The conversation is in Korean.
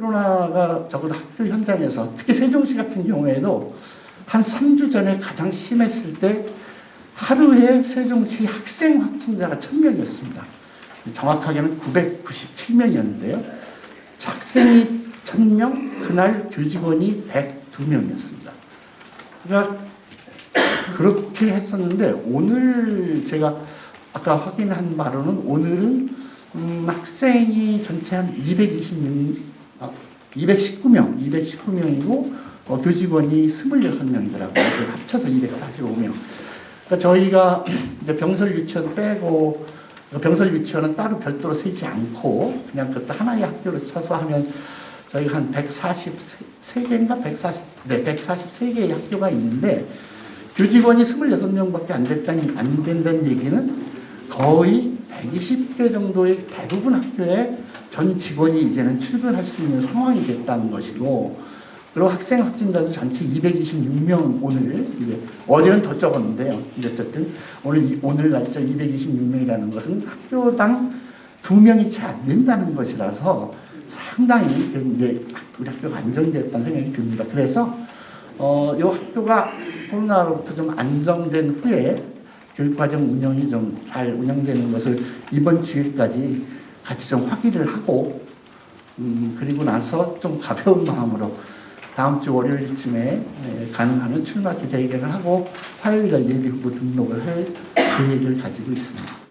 코로나가 적어도 학교 현장에서 특히 세종시 같은 경우에도 한 3주 전에 가장 심했을 때 하루에 세종시 학생 확진자가 1000명이었습니다. 정확하게는 997명이었는데요. 학생이 1000명, 그날 교직원이 102명이었습니다. 그러니까 그렇게 했었는데 오늘 제가 아까 확인한 바로는 오늘은 음, 학생이 전체 한 226, 아, 219명, 219명이고 어, 교직원이 26명이더라고요. 합쳐서 245명. 그러니까 저희가 이제 병설 유치원 빼고 병설 유치원은 따로 별도로 세지 않고 그냥 그것도 하나의 학교로 쳐서 하면 저희가 한 143개인가 140, 네, 143개의 학교가 있는데 교직원이 26명밖에 안 됐다니 안 된다는 얘기는 거의 120개 정도의 대부분 학교에 전 직원이 이제는 출근할 수 있는 상황이 됐다는 것이고 그리고 학생 확진자도 전체 226명 오늘 이게 어제는 더 적었는데요. 이제 어쨌든 오늘 이- 오늘 날짜 226명이라는 것은 학교당 두 명이 채 안 된다는 것이라서 상당히 그 이제 우리 학교가 안정됐다는 생각이 듭니다. 그래서 어, 이 학교가 코로나로부터 좀 안정된 후에 교육과정 운영이 좀 잘 운영되는 것을 이번 주일까지 같이 좀 확인을 하고 음, 그리고 나서 좀 가벼운 마음으로 다음 주 월요일쯤에 에, 가능하면 출마 기자회견을 하고 화요일날 예비 후보 등록을 할 계획을 가지고 있습니다.